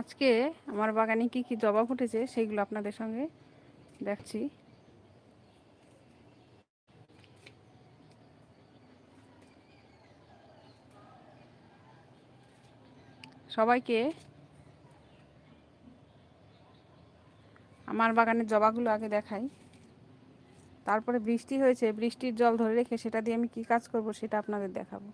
আজকে আমার বাগানে কি কি জবা ফুটেছে সেইগুলো আপনাদের সঙ্গে দেখছি। সবাইকে আমার বাগানের জবাগুলো আগে দেখাই। তারপরে বৃষ্টি হয়েছে, বৃষ্টির জল ধরে রেখে সেটা দিয়ে আমি কি কাজ করব সেটা আপনাদের দেখাবো।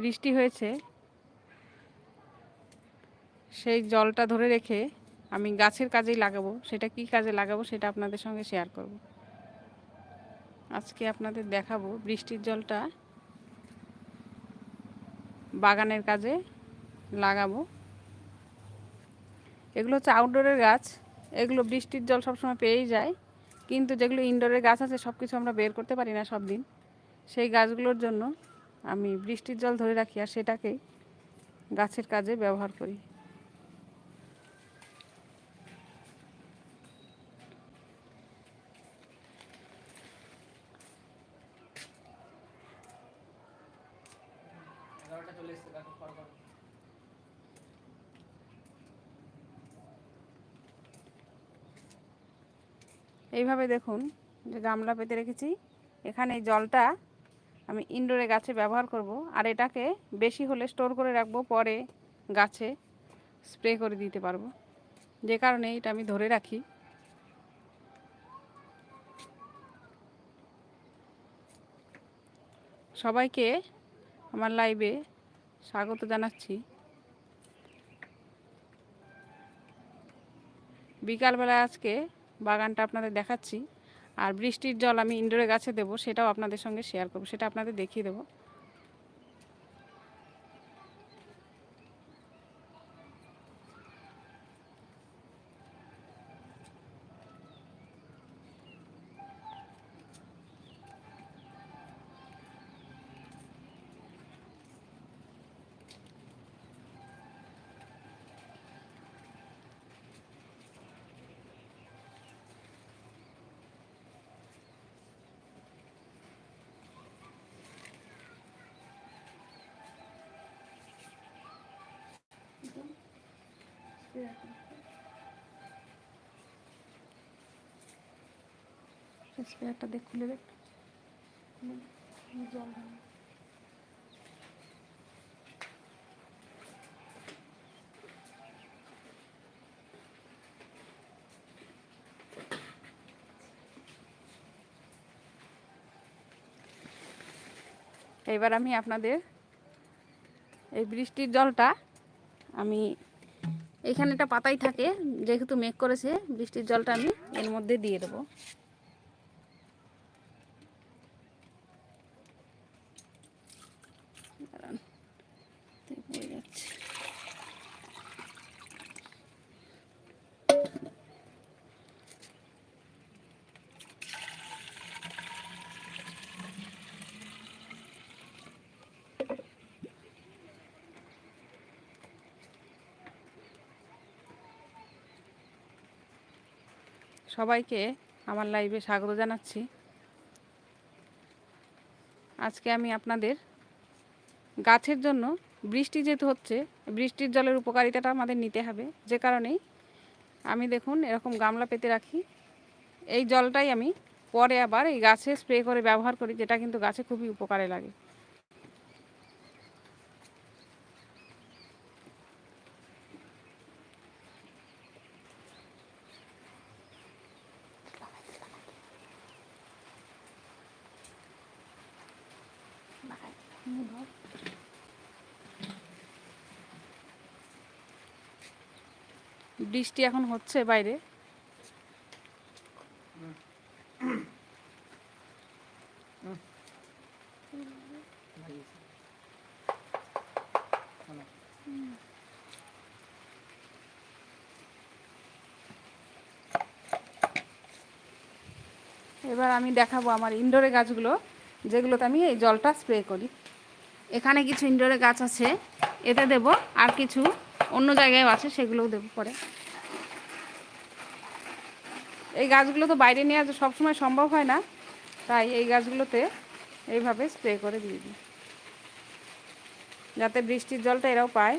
বৃষ্টি হয়েছে, সেই জলটা ধরে রেখে আমি গাছের কাজেই লাগাবো। সেটা কি কাজে লাগাবো সেটা আপনাদের সঙ্গে শেয়ার করব। আজকে আপনাদের দেখাবো বৃষ্টির জলটা বাগানের কাজে লাগাবো। এগুলো হচ্ছে আউটডোরের গাছ, এগুলো বৃষ্টির জল সবসময় পেয়েই যায়, কিন্তু যেগুলো ইনডোরের গাছ আছে সব কিছু আমরা বের করতে পারি না সব দিন সেই গাছগুলোর জন্য আমি বৃষ্টির জল ধরে রাখি আর সেটাকেই গাছের কাজে ব্যবহার করি। এইভাবে দেখুন যে গামলা পেতে রেখেছি। এখানে জলটা আমি ইনডোরে গাছে ব্যবহার করব, আর এটাকে বেশি হলে স্টোর করে রাখব, পরে গাছে স্প্রে করে দিতে পারব। যে কারণে এটা আমি ধরে রাখি। সবাইকে আমার লাইভে স্বাগত জানাচ্ছি। বিকালবেলা আজকে বাগানটা আপনাদের দেখাচ্ছি। আর বৃষ্টির জল আমি ইনডোরে গাছে দেবো, সেটাও আপনাদের সঙ্গে শেয়ার করব, সেটা আপনাদের দেখিয়ে দেবো। স্প্রেয়ারটা দেখ খুলে দেখ। জল এবার আমি আপনাদের এই বৃষ্টির জলটা আমি এখানে একটা পাতাই থাকে যেহেতু মেঘ করেছে বৃষ্টির জলটা আমি এর মধ্যে দিয়ে দেবো দাঁড়ান, তে পড়ে যাচ্ছে। সবাইকে আমার লাইভে স্বাগত জানাচ্ছি। আজকে আমি আপনাদের গাছের জন্য বৃষ্টি যেহেতু হচ্ছে, বৃষ্টির জলের উপকারিতাটা আমাদের নিতে হবে। যে কারণেই আমি দেখুন এরকম গামলা পেতে রাখি। এই জলটাই আমি পরে আবার এই গাছে স্প্রে করে ব্যবহার করি, যেটা কিন্তু গাছে খুবই উপকারে লাগে। বৃষ্টি এখন হচ্ছে বাইরে। এবার আমি দেখাবো আমার ইনডোরে গাছগুলো, যেগুলোতে আমি এই জলটা স্প্রে করি। এখানে কিছু ইনডোরে গাছ আছে, এতে দেব আর কিছু অন্য জায়গায় আছে, সেগুলোও দেবো পরে। এই গাছগুলো তো বাইরে নিয়ে নেওয়া সবসময় সম্ভব হয় না, তাই এই গাছগুলোতে এইভাবে স্প্রে করে দিয়ে দিই। যাতে বৃষ্টির জলটা এরাও পায়।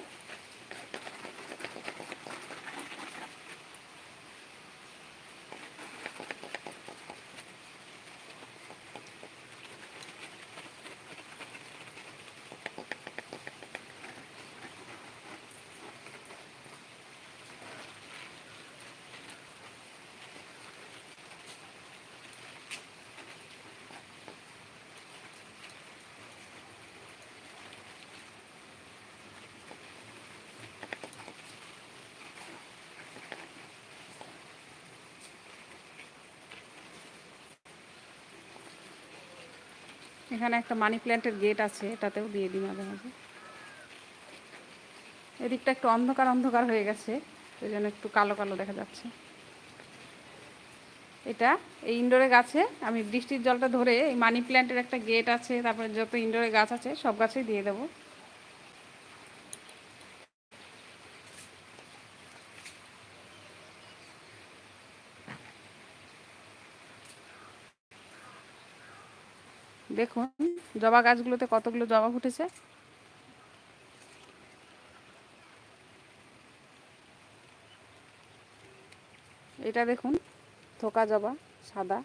এখানে একটা মানি প্ল্যান্টের গেট আছে, এটাতেও দিয়ে দিই মাঝে মাঝে। এদিকটা একটু অন্ধকার অন্ধকার হয়ে গেছে ওই জন্য একটু কালো কালো দেখা যাচ্ছে। এটা, এই ইনডোরে গাছে, আমি বৃষ্টির জলটা ধরে এই মানি প্ল্যান্টের একটা গেট আছে, তারপরে যত ইনডোরে গাছ আছে, সব গাছেই দিয়ে দেবো। দেখুন, জবা গাছগুলোতে কতগুলো জবা ফুটেছে। এটা দেখুন, থোকা জবা, সাদা।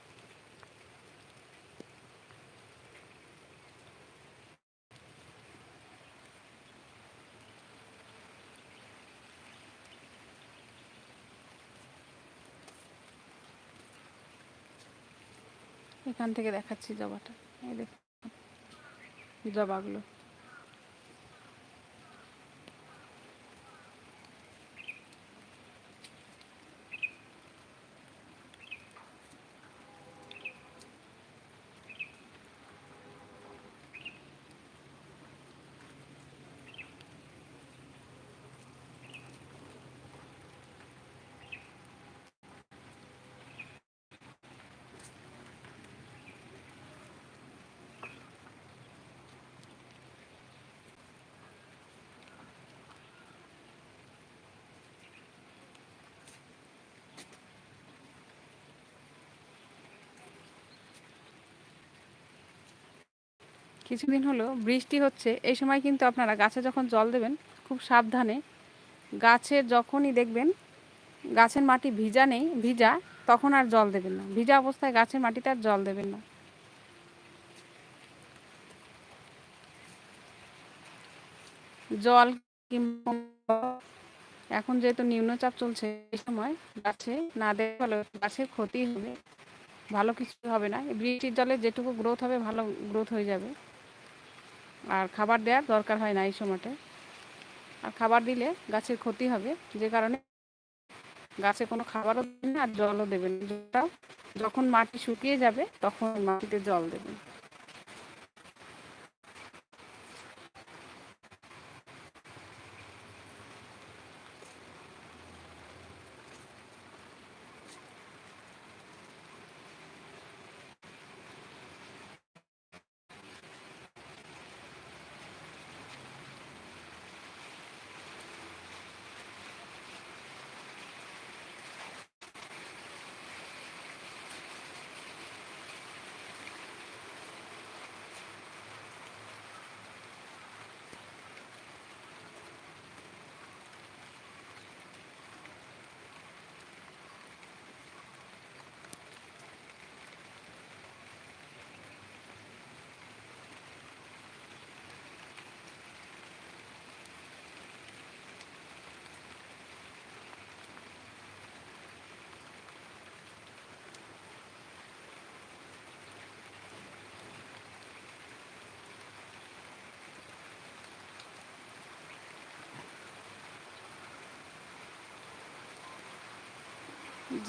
এখান থেকে দেখাচ্ছি জবাটা। এই দেখুন জবাগুলো কিছুদিন হলো বৃষ্টি হচ্ছে, এই সময় কিন্তু আপনারা গাছে যখন জল দেবেন, খুব সাবধানে গাছের যখনই দেখবেন গাছের মাটি ভিজা নেই, ভিজা, তখন আর জল দেবেন না। ভিজা অবস্থায় গাছের মাটিতে আর জল দেবেন না। জল এখন যেহেতু নিম্নচাপ চলছে, এই সময় গাছে না ভালো গাছের ক্ষতি হবে, ভালো কিছু হবে না। বৃষ্টির জলে যেটুকু গ্রোথ হবে, ভালো গ্রোথ হয়ে যাবে। আর খাবার দেওয়ার দরকার হয় না এই সময়টা আর খাবার দিলে গাছের ক্ষতি হবে, যে কারণে গাছে কোনো খাবারও দেবেন আর জলও দেবেন জলটাও যখন মাটি শুকিয়ে যাবে, তখন মাটিতে জল দেবেন।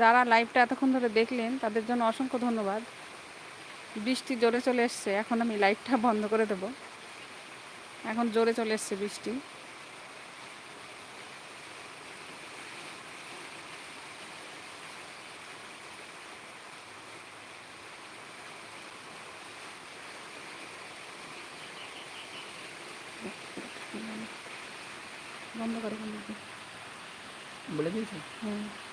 যারা লাইভটা এতক্ষণ ধরে দেখলেন তাদের জন্য অসংখ্য ধন্যবাদ। বৃষ্টি জোরে চলে এসছে এখন আমি লাইটটা বন্ধ করে দেব। এখন জোরে চলে এসছে বৃষ্টি। বন্ধ করে বলে দিয়েছি? হ্যাঁ